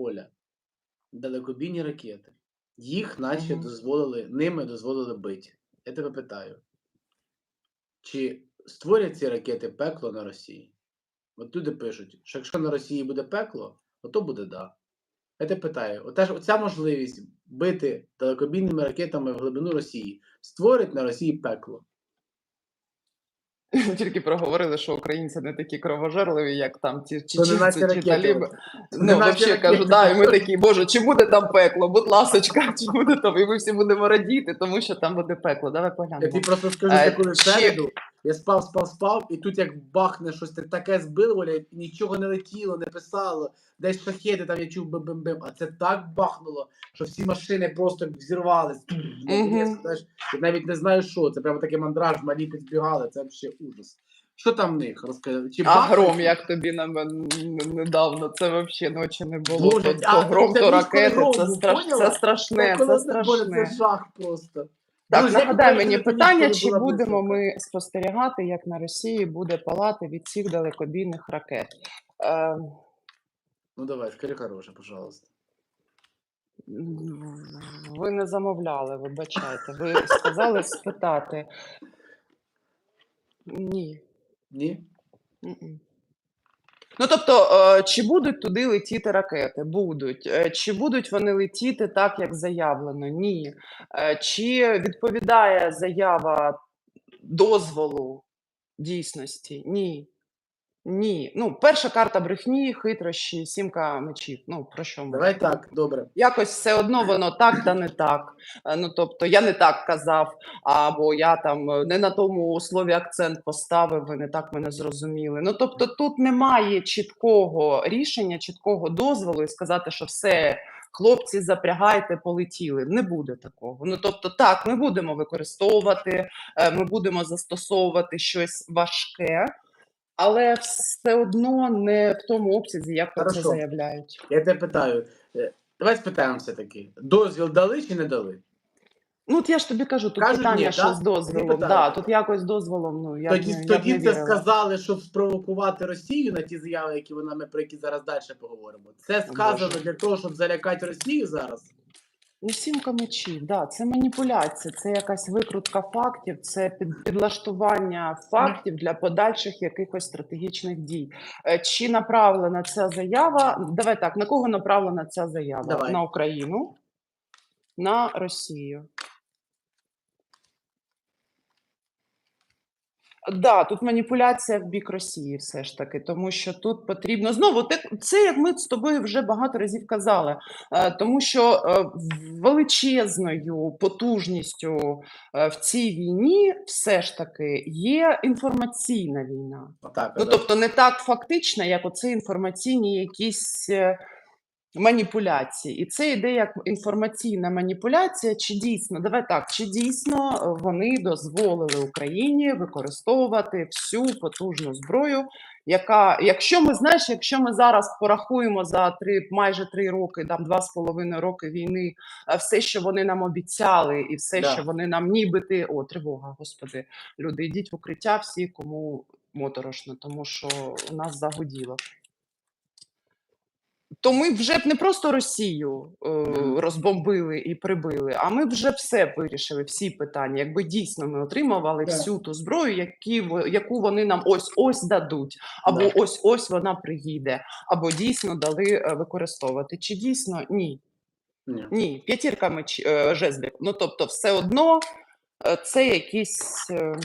Оля, далекобійні ракети. Їх наче Мгм. дозволили, ними дозволили бити. Я тебе питаю, чи створять ці ракети пекло на Росії? От люди пишуть, що якщо на Росії буде пекло, то, буде да. Я тебе питаю, ота ж оця можливість бити далекобійними ракетами в глибину Росії створить на Росії пекло. Тільки проговорили, що українці не такі кровожерливі, як там ті Це не наші чи таліби. Ну, взагалі кажу, да, і ми такі, боже, чи буде там пекло? Будь ласочка, чи буде там? І ми всі будемо радіти, тому що там буде пекло. Давай Я поглянемо. тобі просто скажу, Е, чи- середу я спав, спав, спав, і тут як бахне щось та- таке збило, нічого не летіло, не писало, десь шахеди, там я чув бим-бим-бим, а це так бахнуло, що всі машини просто взірвались. Я навіть не знаю, що це. Прямо такий мандраж, малі підбігали, це взагалі ужас. Що там в них? Розкажи. Чи А гром, як тобі на мен- н- недавно, це взагалі ночі не було. Боже, то, а, то гром, то ракети, гром це, був, страш... це страшне, це Боже, це жах просто. Так, нагадай мені питання, чи будемо ми спостерігати, як на Росії буде палати від цих далекобійних ракет? Е, Ну давай, скажи хороше, пожалуйста. ви не замовляли, вибачайте. Ви сказали спитати. Ні. Ні? М-м. Ну, тобто, е, чи будуть туди летіти ракети? Будуть. Е, Чи будуть вони летіти так, як заявлено? Ні. Е, Чи відповідає заява дозволу дійсності? Ні. Ні. Ну, перша карта брехні, хитрощі, сімка мечів. Ну, про що ми? Давай так, добре. Якось все одно воно так та не так. Е, Ну тобто я не так казав, або я там е, не на тому слові акцент поставив, ви не так мене зрозуміли. Ну тобто тут немає чіткого рішення, чіткого дозволу і сказати, що все. Хлопці, запрягайте, полетіли. Не буде такого. Ну тобто, так, ми будемо використовувати, е, ми будемо застосовувати щось важке, але все одно не в тому обсязі, як про це Хорошо. заявляють. Я тебе питаю. е, Давай спитаємо все-таки. Дозвіл дали чи не дали? Ну, от я ж тобі кажу, тут Кажуть, питання, ні, що да? з дозволом. Да, тут якось дозволом, ну, я, б тоді не, я б тоді не це вірила. сказали, щоб спровокувати Росію на ті заяви, які вона ми про які зараз далі поговоримо. Це сказано Боже. для того, щоб залякати Росію зараз. Ну, сімка мечів, да, це маніпуляція, це якась викрутка фактів, це під, підлаштування фактів для подальших якихось стратегічних дій. Е, Чи направлена ця заява? Давай так, на кого направлена ця заява? Давай. На Україну, на Росію. Да, тут маніпуляція в бік Росії, все ж таки, тому що тут потрібно знову те, це як ми з тобою вже багато разів казали, е, тому що е, величезною потужністю е, в цій війні все ж таки є інформаційна війна. Отак. Ну тобто не так фактична, як оце інформаційні якісь маніпуляції. І це йде як інформаційна маніпуляція. Чи дійсно, давай так, чи дійсно е, вони дозволили Україні використовувати всю потужну зброю, яка, якщо ми знаєш, якщо ми зараз порахуємо за три майже три роки, там два з половиною роки війни, е, все, що вони нам обіцяли, і все, Да. що вони нам нібито, о, тривога, господи, люди, йдіть в укриття всі, кому моторошно, тому що у нас загуділо. То ми вже б не просто Росію е, розбомбили і прибили, а ми вже все вирішили, всі питання. Якби дійсно ми отримували Так. всю ту зброю, які, яку вони нам ось ось дадуть, або Да. ось ось вона приїде, або дійсно дали е, використовувати. Чи дійсно ні? Ні. Ні, п'ятірка меч е, жезлів. Ну тобто, все одно е, це якісь. е,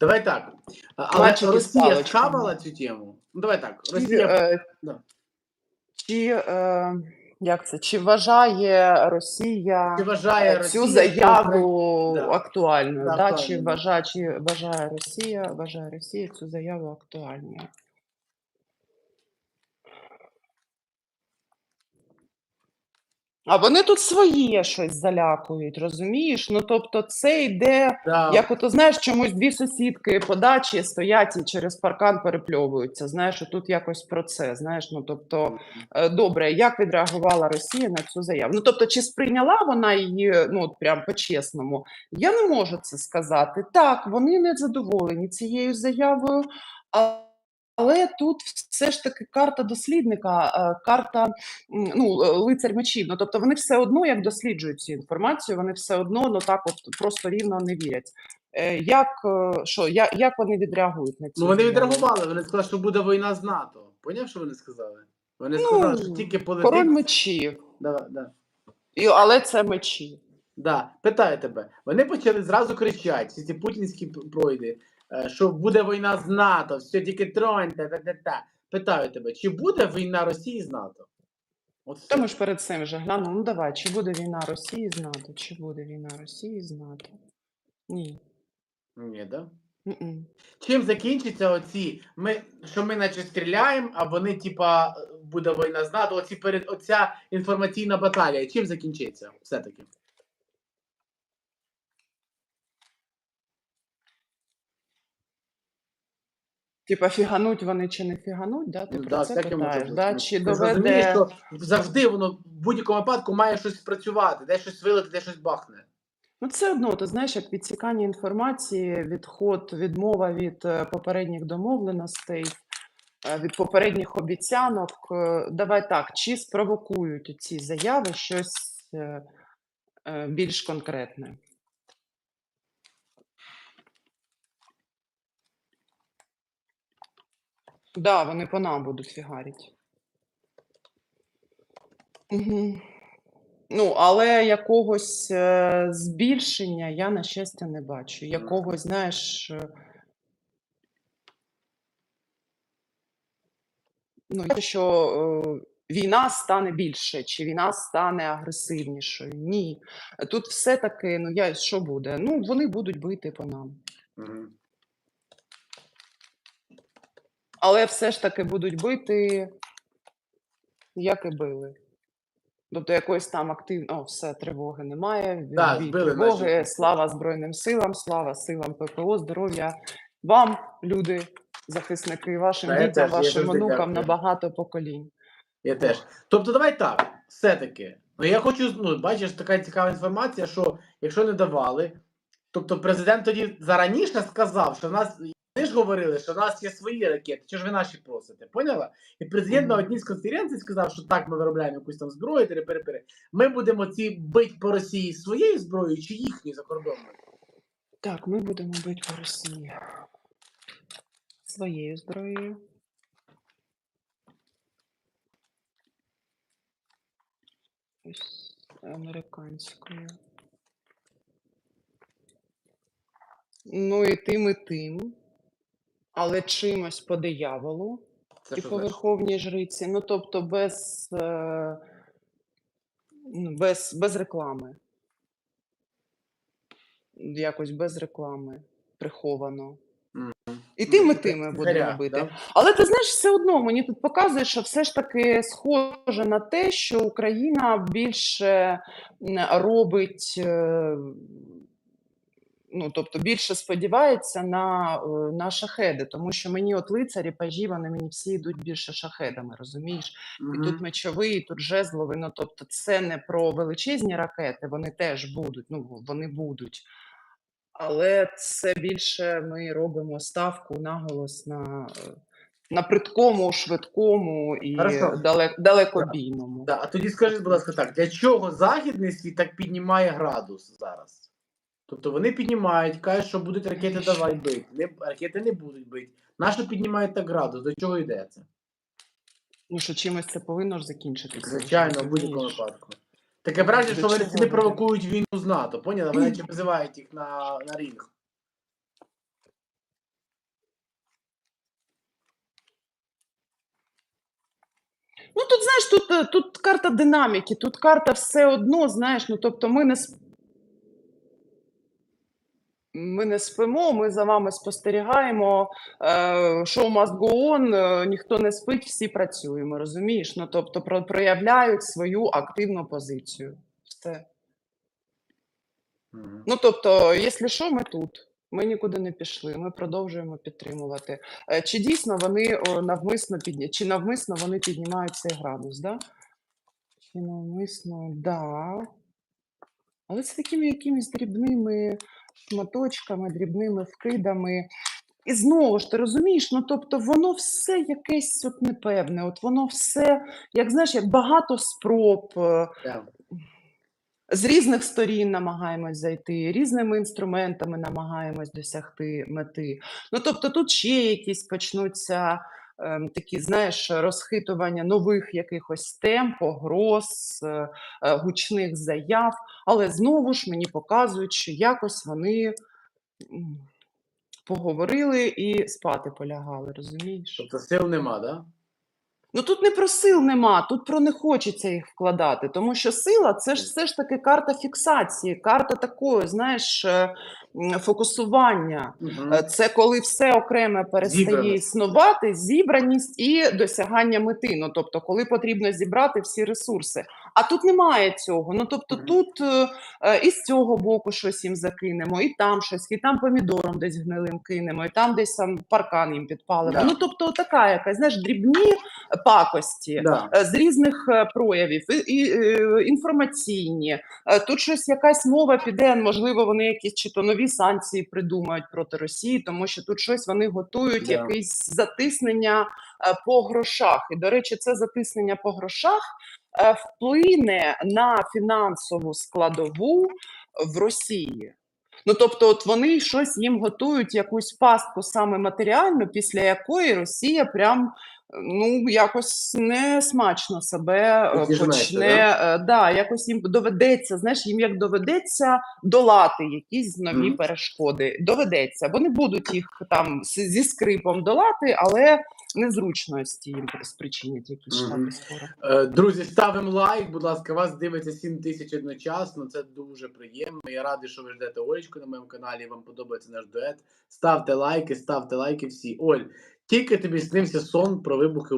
Давай так. Але Росія схавала цю тему. Ну давай так. Росія е, да. Чи, е, як це, чи вважає Росія чи вважає цю Росія заяву Да. актуальною? Да, Да, актуальною, чи, вважає, чи вважає Росія, вважає Росія цю заяву актуальною? А вони тут своє щось залякують, розумієш? Ну тобто, це йде Да. Як ото знаєш, чомусь дві сусідки по дачі стоять і через паркан перепльовуються. Знаєш, тут якось про це. Знаєш, ну тобто, е, добре, як відреагувала Росія на цю заяву? Ну тобто, чи сприйняла вона її ну от прям по-чесному? Я не можу це сказати. Так, вони не задоволені цією заявою, а Але тут все ж таки карта дослідника, е, карта ну, е, лицар мечів. Ну, тобто вони все одно, як досліджують цю інформацію, вони все одно ну, так от просто рівно не вірять. Е, Як, що, як, як вони відреагують на ці Ну вони відреагували, вони сказали, що буде війна з НАТО. Поняв, що вони сказали? Вони Ну, сказали, що тільки полетить. Король мечів. Да, да. І, але це мечі. Да, питаю тебе. Вони почали зразу кричати, ці путінські пройди, що буде війна з НАТО, все тільки троньте, та, та, та. Питаю тебе, чи буде війна Росії з НАТО? От. Та ми ж перед цим вже глянули. Ну давай, чи буде війна Росії з НАТО? Чи буде війна Росії з НАТО? Ні. Ні, да? М-м. Чим закінчиться оці, ми, що ми наче стріляємо, а вони, типа, буде війна з НАТО, оці перед, оця інформаційна баталія, чим закінчиться все-таки? Типа фігануть вони чи не фігануть, да? Ти Ну, про да, це питаєш, да? Ну, Чи розумієш, доведе... що завжди воно в будь-якому випадку має щось спрацювати, де щось вилити, де щось бахне. Ну, це одно, ти знаєш, як підсікання інформації, відход, відмова від е, попередніх домовленостей, е, від попередніх обіцянок. Е, Давай так, чи спровокують ці заяви щось більш конкретне? Да, вони по нам будуть фігарити. Угу. Ну, але якогось е, збільшення я, на щастя, не бачу. Якогось, знаєш, е, ну, я що е, війна стане більше, чи війна стане агресивнішою. Ні. Тут все-таки, ну я що буде? Ну, вони будуть бити по нам. Угу. Але все ж таки будуть бити, як і били. Тобто якоїсь там активної, о, все, тривоги немає. Да, збили тривоги, наші. слава Збройним силам, слава силам ППО, здоров'я вам, люди, захисники, вашим я дітям, вашим онукам на багато поколінь. Я теж. Тобто, давай так, все-таки. Ну я хочу, ну, бачиш, така цікава інформація, що якщо не давали, тобто президент тоді зараніше сказав, що в нас. Вони ж говорили, що в нас є свої ракети, чи ж ви наші просите? Поняла? І президент на одній з конференцій сказав, що так, ми виробляємо якусь там зброю, пере-пере-пере. Ми будемо ці бить по Росії своєю зброєю чи їхньою закордонною? Так, ми будемо бити по Росії своєю зброєю. Ось американською. Ну і тим, і тим. Але чимось по дияволу Це і що по значить? верховній жриці. Ну, тобто без, е, ну, без, без реклами. Якось без реклами, приховано. Мгм. І Ну, тим ми це будемо гаряче, бити. да? Але ти знаєш, все одно мені тут показує, що все ж таки схоже на те, що Україна більше м, робить, е, ну тобто більше сподівається на, е, на шахеди, тому що мені от лицарі, пажі, вони мені всі йдуть більше шахедами, розумієш? І тут мечовий, і тут жезловий. Ну тобто, це не про величезні ракети, вони теж будуть, ну вони будуть. Але це більше ми робимо ставку наголос на, е, на придкому, швидкому і далек, далекобійному. Да, а тоді скажіть, будь ласка, так, для чого західний світ так піднімає градус зараз? Тобто вони піднімають, кажуть, що будуть ракети давай бити. Не, ракети не будуть бити. Нащо піднімають так градус? До чого йде це? Ну що чимось це повинно ж закінчитися. Звичайно, в будь-якому випадку. Таке враження, що вони буде? провокують війну з НАТО, поняли? Вони чи визивають їх на, на ринг. Ну тут знаєш, тут, е, тут карта динаміки, тут карта все одно, знаєш, ну тобто ми не сп- ми не спимо, ми за вами спостерігаємо. Е, шоу must go on, е, ніхто не спить, всі працюємо, розумієш? Ну тобто проявляють свою активну позицію. Все. Мгм. Ну тобто, якщо що, ми тут. Ми нікуди не пішли, ми продовжуємо підтримувати. Е, Чи дійсно вони навмисно підня... чи навмисно вони піднімають цей градус, да? Чи навмисно, да. Але це такими якимись дрібними шматочками, дрібними вкидами. І знову ж ти розумієш, ну тобто воно все якесь от непевне, от воно все, як знаєш, як багато спроб. е, з різних сторін намагаємось зайти, різними інструментами намагаємось досягти мети. Ну тобто, тут ще якісь почнуться такі, знаєш, розхитування нових якихось тем, погроз, е, е, гучних заяв. Але знову ж мені показують, що якось вони поговорили і спати полягали, розумієш? Тобто сил нема, да? Ну тут не про сил нема, тут про не хочеться їх вкладати, тому що сила це ж все ж таки карта фіксації, карта такої, знаєш, е, фокусування. Е, Це коли все окреме перестає Зібраність. існувати, зібраність і досягання мети. Ну тобто, коли потрібно зібрати всі ресурси. А тут немає цього. Ну тобто, тут е, е, і з цього боку щось їм закинемо, і там щось, і там помідором десь гнилим кинемо, і там десь там паркан їм підпалимо. Да. Ну тобто, така якась знаєш, дрібні пакості. Да. е, З різних е, проявів і, і е, інформаційні. Е, Тут щось якась мова піде. Можливо, вони якісь чи то нові санкції придумають проти Росії, тому що тут щось вони готують, Да. якесь затиснення е, по грошах. І до речі, це затиснення по грошах вплине на фінансову складову в Росії. Ну тобто, от вони щось їм готують, якусь пастку саме матеріальну, після якої Росія прям ну якось не смачно себе е, почне. е, Да, якось їм доведеться, знаєш, їм як доведеться долати якісь нові Мгм. перешкоди. Доведеться, вони будуть їх там зі скрипом долати, але незручності їм спричинять якісь штати скоро. Е, Друзі, ставимо лайк, будь ласка, вас дивиться 7 тисяч одночасно. Це дуже приємно. Я радий, що ви ждете Олечку на моєму каналі. Вам подобається наш дует. Ставте лайки, ставте лайки всі. Оль, тільки тобі снився сон про вибухи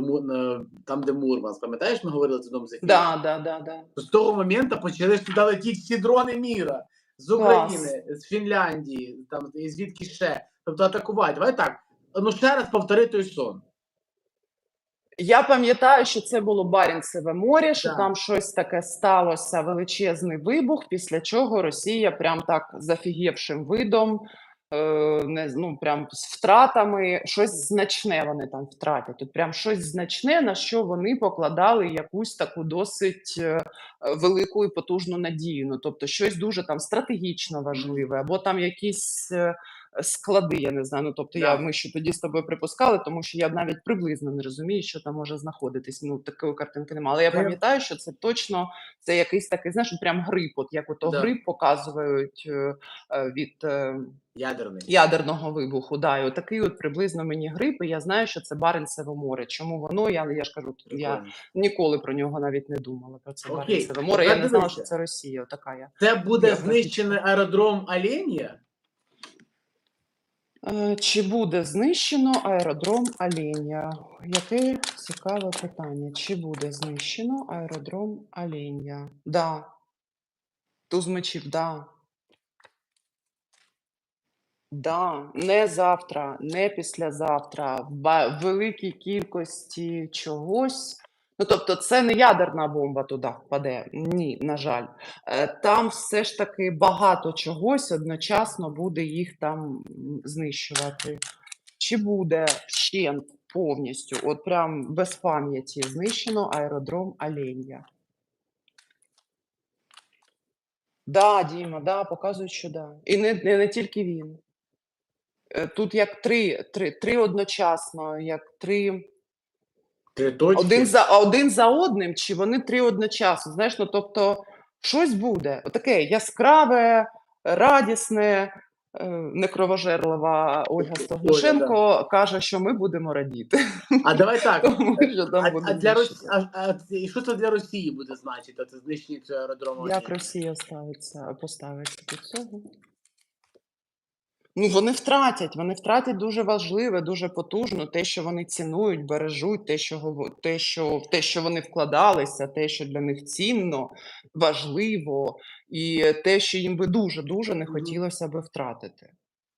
там, де Мурманськ. Пам'ятаєш, ми говорили в одному з ефірів? Да, да, да, да. З того моменту почали туди летіти всі дрони міра. З України, з Фінляндії, там і звідки ще. Тобто атакувати. Давай так. Ну ще раз повтори той сон. Я пам'ятаю, що це було Барінцеве море, що там щось таке сталося, величезний вибух, після чого Росія прям так зафігівшим видом, не, з- ну, прям з втратами, щось значне вони там втратять. От прям щось значне, на що вони покладали якусь таку досить е, е, велику і потужну надію. Ну, тобто щось дуже там стратегічно важливе, або там якісь. Склади, я не знаю. Ну тобто, я ми ще тоді з тобою припускали, тому що я навіть приблизно не розумію, що там може знаходитись. Ну такої картинки немає. Але я пам'ятаю, що це точно це якийсь такий, знаєш, прям грип, от як ото Да. грип показують е, е, від е, Ядерний. ядерного вибуху. Да, і от такий от приблизно мені грип, і я знаю, що це Баренцеве море. Чому воно? Я, я ж кажу, я ніколи про нього навіть не думала. Про це Окей, Баренцеве море. Я тепер не знала, що це Росія. Така я. Це буде Географічно. знищений аеродром Оленя? Е, Чи буде знищено аеродром Оленя? Яке цікаве питання. Чи буде знищено аеродром Оленя? Да. Туз мечів, да. Да, не завтра, не післязавтра, в великій кількості чогось. Ну, тобто, це не ядерна бомба туди впаде. Ні, на жаль. Е, Там все ж таки багато чогось одночасно буде їх там знищувати. Чи буде вщент повністю, от прям без пам'яті знищено аеродром Оленя? Да, Діма, да, показують, що да. І не, не, не тільки він. Е, Тут як три, три, три одночасно, як три Три точки? один за один за одним, чи вони три одночасно. Знаєш, ну тобто щось буде таке яскраве, радісне, е, некровожерлива Ольга Стогушенко каже, що ми будемо радіти. А давай так. Тому що там А, буде а для Росії, а, а, і що це для Росії буде значити? Це знищення цього аеродрому? Як Росія ставиться, поставиться до цього? Ну, вони втратять, вони втратять дуже важливе, дуже потужно, те, що вони цінують, бережуть, те, що, те, що, те, що вони вкладалися, те, що для них цінно, важливо, і те, що їм би дуже-дуже не хотілося би втратити.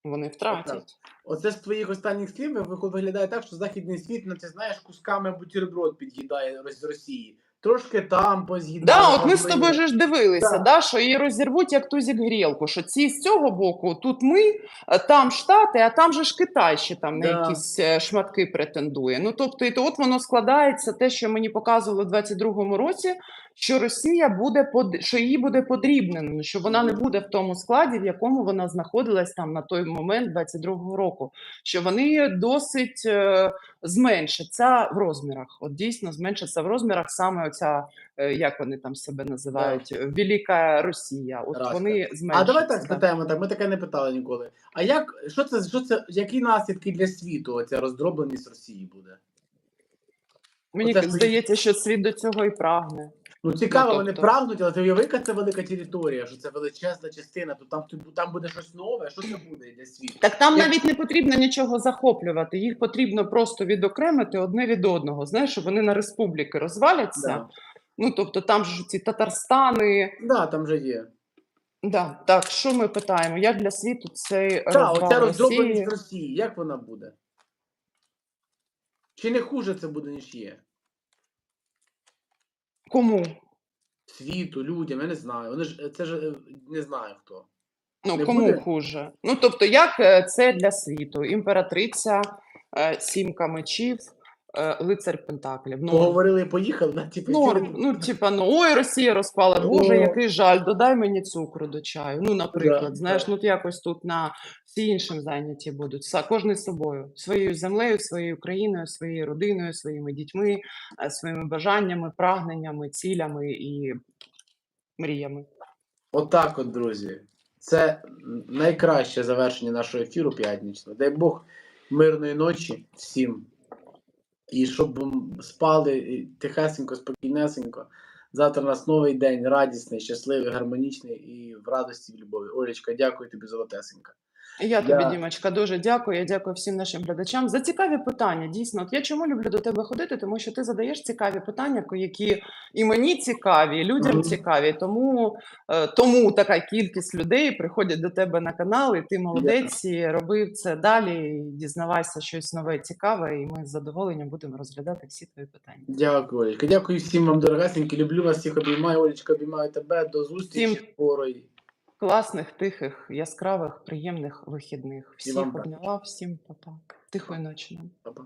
Вони втратять. Оце з твоїх останніх слів ви- виглядає так, що західний світ, ну ти знаєш, кусками бутерброд під'їдає з Росії. трошки там поз'їдали. Да, от ми з тобою ж дивилися, Так. да, що її розірвуть як тузік грілку, що ці з цього боку, тут ми, е, там Штати, а там же ж Китай ще там на Да. якісь е, шматки претендує. Ну тобто, і то от воно складається те, що мені показували в 22-му році, що Росія буде под... що її буде подрібнено, що вона не буде в тому складі, в якому вона знаходилась там на той момент 22-го року. Що вони досить е, зменшаться в розмірах. От дійсно зменшаться в розмірах саме оця, е, як вони там себе називають, Велика Росія. От Раска. вони А зменшаться. давай так спитаємо, так ми таке не питали ніколи. А як що це, що це, які наслідки для світу оця роздробленість Росії буде? Мені Оце здається, що світ до цього і прагне. Ну цікаво, Ну, вони тобто- прагнуть, але уяви, яка це велика територія, що це величезна частина, то там, там буде щось нове, що це буде для світу? Так там Як- навіть не потрібно нічого захоплювати. Їх потрібно просто відокремити одне від одного. Знаєш, щоб вони на республіки розваляться. Да. Ну тобто, там ж ці Татарстани. да, там же є. Да, так, що ми питаємо? Як для світу цей розвал оця роздробленість Росії? Росії, як вона буде? Чи не хуже це буде, ніж є? Кому? Світу, людям, я не знаю. Вони ж це ж е, не знаю хто. Ну, Не кому буде? хуже? Ну, тобто, як е, це для світу? Імператриця, е, сімка мечів, е, лицар Пентаклів. Ну, Поговорили поїхали, типу, Норм, всі- ну, типа, ну ой, Росія розпала. Боже, який жаль, додай мені цукру до чаю. Ну, наприклад, Да, знаєш, да. ну от якось тут на всі іншим зайняті будуть. Са, кожний з собою, своєю землею, своєю країною, своєю родиною, своїми дітьми, е, своїми бажаннями, прагненнями, цілями і мріями. Отак, от, друзі. Це найкраще завершення нашого ефіру п'ятничного. Дай Бог мирної ночі всім. І щоб спали тихесенько, спокійнесенько. Завтра у нас новий день, радісний, щасливий, гармонічний і в радості, в любові. Олечка, дякую тобі, золотесенька. Я тобі, Я- Дімочка, дуже дякую. Я дякую всім нашим глядачам за цікаві питання. Дійсно, от я чому люблю до тебе ходити, тому що ти задаєш цікаві питання, які і мені цікаві, і людям Мгм. цікаві. Тому, е, тому така кількість людей приходять до тебе на канал, і ти молодець, і робив це далі. Дізнавайся щось нове, цікаве, і ми з задоволенням будемо розглядати всі твої питання. Дякую, Олечка. Дякую всім вам, дорогесенькі. Люблю вас всіх, обіймаю. Олечка, обіймаю тебе. До зустрічі Всім. скорої. Класних, тихих, яскравих, приємних вихідних. Всіх вам також. обняла, всім па-па. Тихої ночі нам. Па-па.